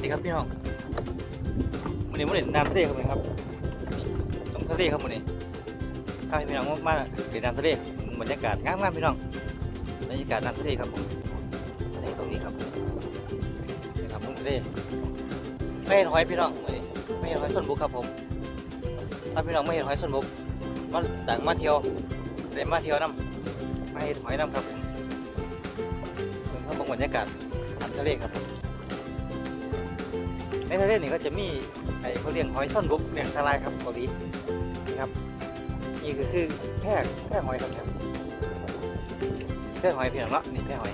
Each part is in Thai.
สดีครับพี่น้องวันนี้วันนี้น้ำทะเลครับพี่ครับตรงทะเลครับวันนี้ถ้าพี่น้องมาเห็นน้ำทะเลบรรยากาศงามๆพี่น้องบรรยากาศน้ำทะเลครับผมทะเลตรงนี้ครับนี่ครับตรงทะเลไม่เห็นหอยพี่น้องวันนี้ไม่เห็นหอยส้นบุกครับผมถ้าพี่น้องไม่เห็นหอยส้นบุกมาต่างมาเที่ยวเดี๋ยวมาเที่ยวน้ำมาเห็นหอยน้ำครับผมเพิ่งเข้ามบรรยากาศน้ำทะเลครับผม ในทะเลนี่ก็จะมีไอ้เขาเรียกหอยซ่อนบุกเรียกสลายครับเกาหลีนี่ครับนี่ก็คือแพร่แพร่หอยครับแพร่หอยเพียงละนี่แพร่หอย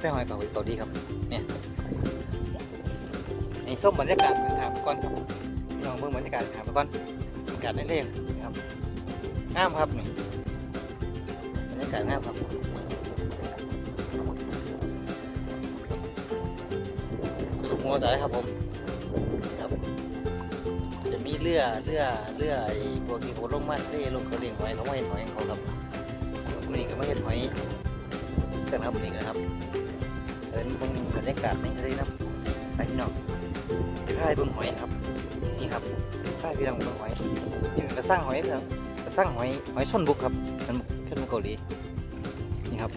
แพร่หอยเกาหลีเกาหลีครับเนี่ยนี่ส้มบรรยากาศขางๆไปก่อนครับพี่น้องเบิ่งบรรยากาศขางๆไปก่อนบรรยากาศในเล่นครับงามครับนี่บรรยากาศงามครับ สรุปงอจ่ายครับผมครับจะมีเรือเรือเรือไอ้พวกที่เขาลงมาเล่ลงเขาเลี้ยงหอยเขาไม่เห็นหอยของเขาครับนี่ก็ไม่เห็นหอยกันครับนี่นะครับเดินเบิ่งบรรยากาศในทะเลนะไปพี่น้องไปพายเบิ่งหอยครับ นี่ครับพายพี่น้องเบิ่งหอยนี่กระสร้างหอยพี่น้องกระสร้างหอยหอยชนบุกครับมันขึ้นมาเกาหลีนี่ครับ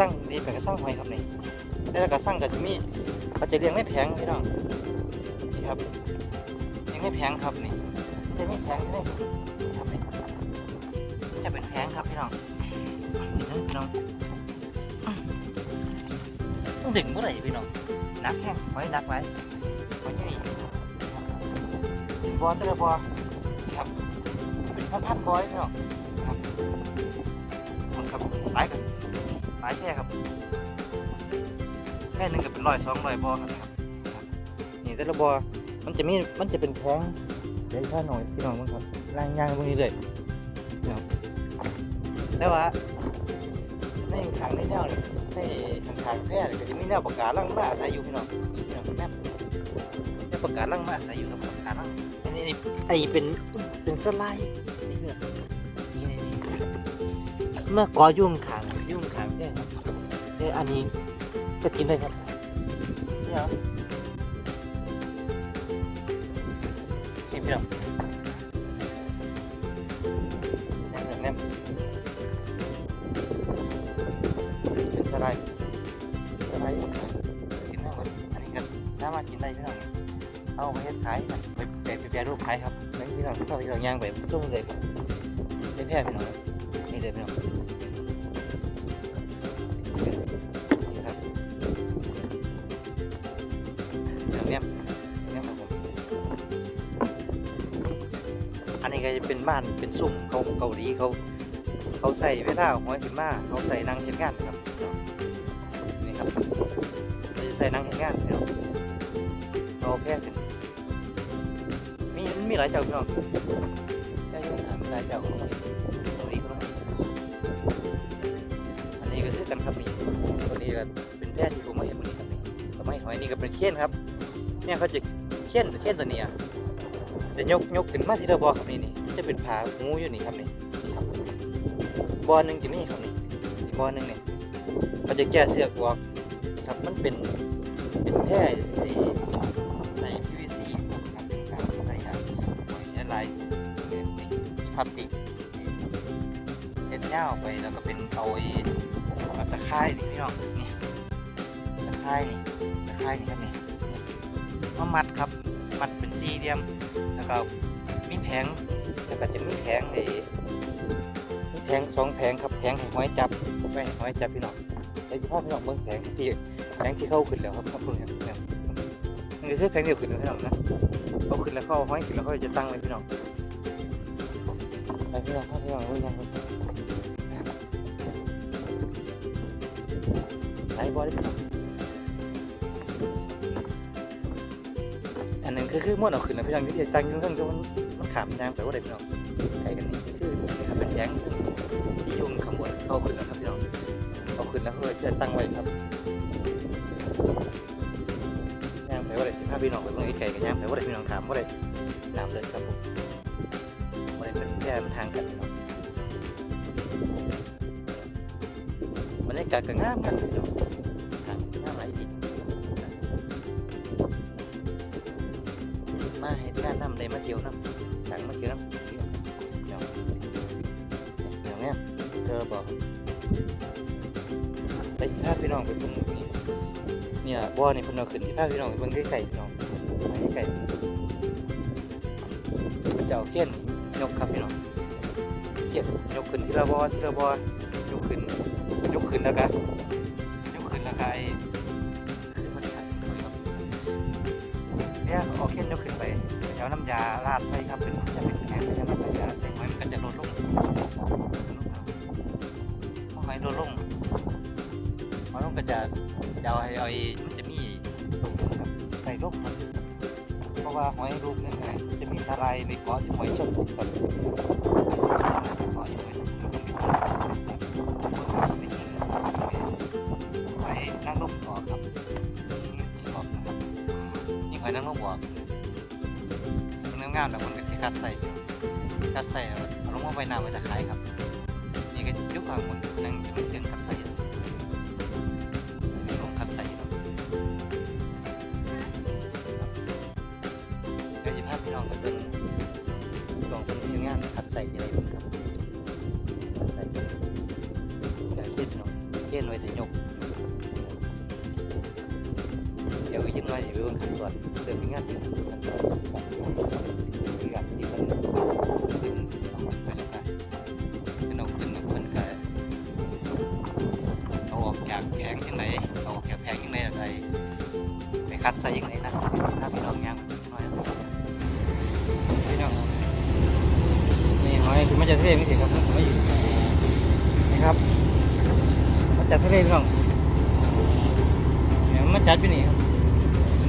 นี่ครับกระสั่งนี่เป็นกระสั่งหอยครับนี่แล้วกระสั่งก็จะมีเขาจะเลี้ยงในแผงพี่น้องนี่ครับเลี้ยงในแผงครับนี่จะมีแผงนี่ครับนี่จะเป็นแผงครับพี่น้องนี่นะพี่น้องต้องถึงเมื่อไหร่พี่น้องนักแห้งหอยนักไว้หอยนี่บอเตอร์บอนี่ครับเป็นพันๆบอยพี่น้องครับหลายกันายแค่ครับแค่หนึ่งก็เป็นร้อยสองร้อยบอครับนี่แต่ละบอมันจะมีมันจะเป็นแพงเดี๋ยวข้าหน่อยพี่น้องมั้งครับล่างย่างพวกนี้เลยพี่น้องแต่ว่าในขังในแนวนี่ในขังขังแพร่นี่ก็จะมีแนวประกาศล่างมาอาศัยอยู่พี่น้องพี่น้องแนบแนวประกาศล่างมาอาศัยอยู่ครับประกาศล่างอันนี้นี่ไอเป็นเป็นสไลด์นี่เพื่อนนี่นี่นี่ เมื่อกอยุ่งขางยุ่งขางเนี่ยเนี่ยอันนี้จะกินได้ครับนี่เหรอนี่พี่น้องแนมแนมเป็นสไลด์สไลด์กินได้หมดอันนี้ก็สามารถกินได้พี่น้องเอาไปเฮ็ดขายนะไปไปไปแปรรูปขายครับไม่พี่น้องเข้าพี่น้องย่างไปจุ่มเลยครับเป็นแพร่พี่น้องนี่เลยพี่น้อง เป็นบ้านเป็นซุ้มเขาเกาหลีเขา เขาใส่เวลาหัวขึ้นมาเขาใส่นางเห็นงานครับนี่ครับเขาจะใส่นางเห็นงานเนาะเอาแพร่ขึ้นมีมีหลายเจ้าพี่น้องได้อยุ่งถามหลายเจ้าของเกาหลีก็มีอันนี้ก็คือกันครับมีตัวนี้ก็เป็นแพทย์ที่ผมไมาเห็นวันนี้ครับนี่ก็ไม่หอยนี่ก็เป็นเขี้ยนครับ เนี่ยเขาจะเขี้ยนเขี้ยนตัวเนี้ยจะยกยกขึ้นมาทีละบอครับนี่นี่ จะเป็นผางูอยู่นี่ครับนี่นี่ครับบอหนึ่งจะมีครับนี่บอหนึ่งเนี่ยเขาจะแก้เสือกออกครับมันเป็นเป็นแพร่ที่ใน PVC ครับเป็นการใส่ยางหอะไรนี่นี่พลาสติกเห็ดเง่าไปแล้วก็เป็นเอาไอ้แบบตะไคร้นี่พี่น้องนี่ตะไคร้นี่ตะไคร้นี่ครับนี่นี่มามัดครับ มัดเป็นสี่เหลี่ยมแล้วก็ มีแผงแล้วก็จะมีแผงไอ้มีแผงสองแผงครับแผงให้หอยจับไว้ให้หอยจับพี่น้องเดี๋ยวจะพาพี่น้องเบิ่งแผงที่แผงที่เข้าขึ้นแล้วครับครับเพิ่งครับเนี่ยนี่คือแผงเดียวขึ้นแล้วพี่น้องนะเอาขึ้นแล้วเข้าหอยขึ้นแล้วเขาจะตั้งไว้พี่น้องไปพี่น้องพาพี่น้องเบิ่งยังครับไอ้บอลอันนั้นคือคือม้วนเอาขึ้นนะพี่น้องที่จะตั้งอยุ่ข้างจนมัน ขามยางไปว่าไรพี่น้องไอ้กันนี่คือครับเป็นแยงที่ยุ่งข้างบนเอาขึ้นแล้วครับพี่น้องเอาขึ้นแล้วเพื่อจะตั้งไว้ครับย่างไปว่าไรที่พาพี่น้องไปเบิ่งไอ้ไก่กันย่างไปว่าไรพี่น้องถามว่าไรน้ำเลยครับผมว่าไรเป็นแค่มันห่างกันพี่น้องบรรยากาศก็งามกันพี่น้องห่างงามหลดีมาเห็นงานนำได้มาเที่ยวน้ำทางมาเที่ยวน้ำ เที่ยวเนาะอย่างเนี้ยเจอบอกไปพาพี่น้องไปเบิ่งนี่นี่ล่ะบ่อนี่เพิ่นเอาขึ้นที่พาพี่น้องไปเบิ่งใกล้ๆพี่น้องไกล้ๆมันจะเอาเขี้ยนยกครับพี่น้องเขี้ยนยกขึ้นทีละบอทีละบอยกขึ้นยกขึ้นแล้วกันยกขึ้นแล้วก็ไอ้ขึ้นมาที่ไหนครเนี่ยเอเขี้ยนยกขึ้นไป เอาน้ำยาราดไปครับเป็นจะเป็นแข็งจะเป็นน้ำยาใส่หอยมันก็จะลดลงเอาหอยลดลงหอยลงก็จะจะเอาไอ้มันจะมีตรงนี้ครับใส่ลงครับเพราะว่าหอยรูปนี่ไงจะมีสาลายในเกาะที่หอยชนกครับเกาะอยู่หอยชนามแล้วมันก็จะคัดใส่คัดใส่แล้วเอาลงมาไว้น้ำไว้จะขายครับ นี่ก็ยุคความมันนั่งจะเป็นเชิงคัดใส่ลงคัดใส่ครับเดี๋ยวจะพาพี่น้องไปเป็นลองเป็นที่งานคัดใส่อะไรบ้างครับคัดใส่เดี๋ยวเขียนหน่อยเขียนไว้จะยกเดี๋ยวอีกยังไงเดี๋ยวไปเบิ่งขั้นตอนเริ่มงานที่ขั้นตอนมีงาน ที่มันขึ้นไปแล้วกันขึ้นเอาขึ้นเอาขึ้นก็เอาออกจากแผงยังไงเอาออกจากแผงยังไงอะไรไปคัดใส่ยังไงนะถ้าพี่น้องยังน้อยพี่น้องนี่หอยคือมาจากทะเลนี่สิครับไม่อยู่นี่ครับมาจากทะเลพี่น้องเนี่ยมันจัดอยู่นี่ครับ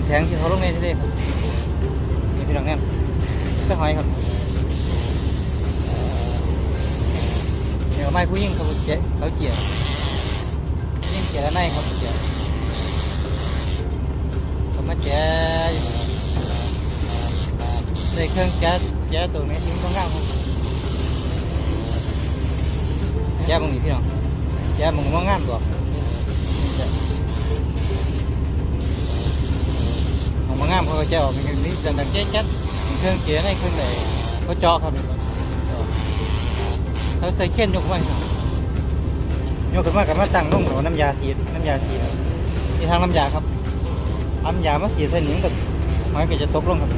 แทงที่เขาลงในทะเลครับนี่พี่น้องเนี่ ยก็หอยครับเดี๋ยวไม้ผู้ยิ่งเขาเจ๊เขาเจียยิ่งเจียแล้วในครับเจียเขามาเจ๊อยู่นี่ครับในเครื่องแก๊สแก๊สตัวนี้ทิ้งตรงล่างครับแก๊สมึงนี่พี่น้องแก๊สมึงว่างามตัวมึงว่างามเขาก็แก๊สออกเป็นนี้แต่แต่แก๊สแก๊ส เครื่องเกียร์ในเครื่องไหนเขาเจาะครับเขาใส่เข็นยกไว้ครับยกขึ้นมากับมาตั้งลงกับน้ำยาฉีน้ำยาฉีดนี่ทางน้ำยาครับน้ำยามาฉีใส่หนึ่งกับหอยก็จะตกลงครับ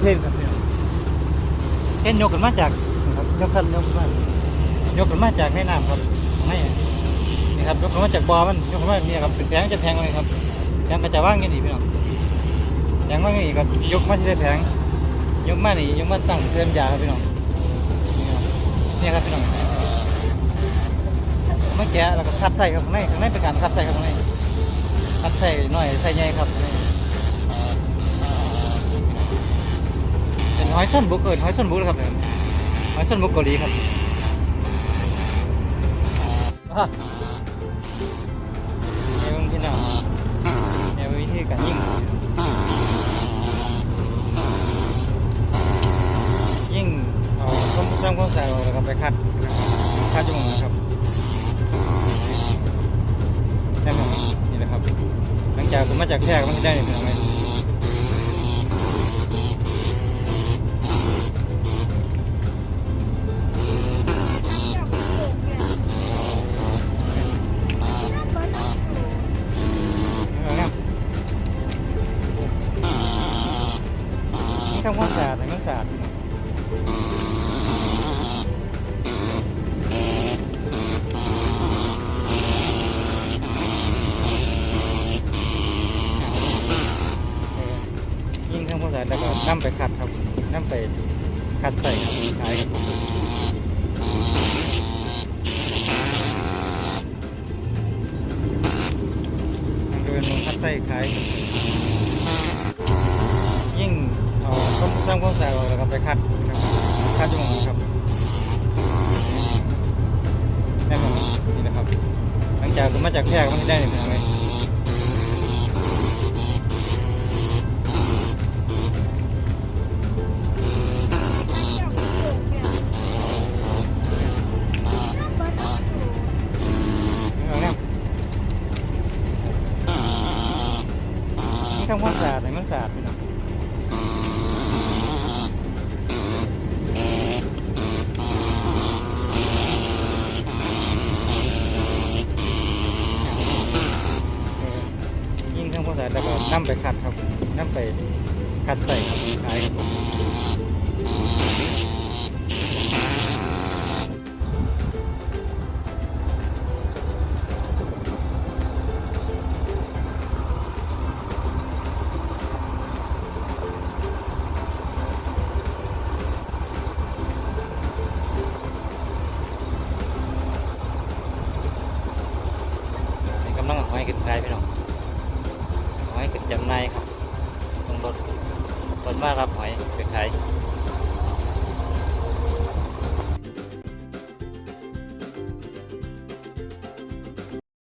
เท่นครับพี่น้องเท่นยกขึ้นมาจากครับยกขึ้นยกขึ้นมายกขึ้นมาจากในน้ำครับไม่นี่ครับยกขึ้นมาจากบ่อมันยกขึ้นมาเนี่ยครับเป็นแผงจะแพงเลยครับแพงก็จะว่างอย่างนี้พี่น้องแพงว่างอ ย่างนี้ครับยกมาที่ได้แพงยกมานี่ยกมาตั้งเติมยาครับพี่น้องนี่ครับนี่ครับพี่น้องเมื่อกี้เราก็คัดใส่ครับข้างในข้างในเป็นการคัดใส่ครับข้างในคัดใส่หน่อยใส่ใหญ่ครับเป็นหอยส้นบุกเกินหอยส้นบุกครับเนี่ยหอยส้นบุกเกาหลีครับอะเนี่ยมึงที่น่ะเนี่ยวิธีการยิงยิงเอาต้มต้มข้าวสารแล้วก็ไปคัดคัดจมูกนะครับแค่นั้นนี่แหละครับ หลัง จากแพร่ก็ไม่ได้เนี่ย ควาไปขัดครับนำไปขัดใส่ครับขายครับมันก็เป็นมุมขัดใส่ขายยิ่งเอาต้มต้มข้าวสารแล้วก็ไปคัดนะครับคัดจมูกครับแน่นอนนี่นะครับ หลังจากมาจากแพร่ก็ไม่ได้เลยนะ สะอาดให้มันสะอาดพี่น้องเออยิ่งทำความสะอาดแล้วก็นำไปขัดครับนำไปขัดใส่ครับขายครับผม ขึ้นขายพี่น้องหอยขึ้นจำหนายครับต้องรถรถมารับหอยไปขาย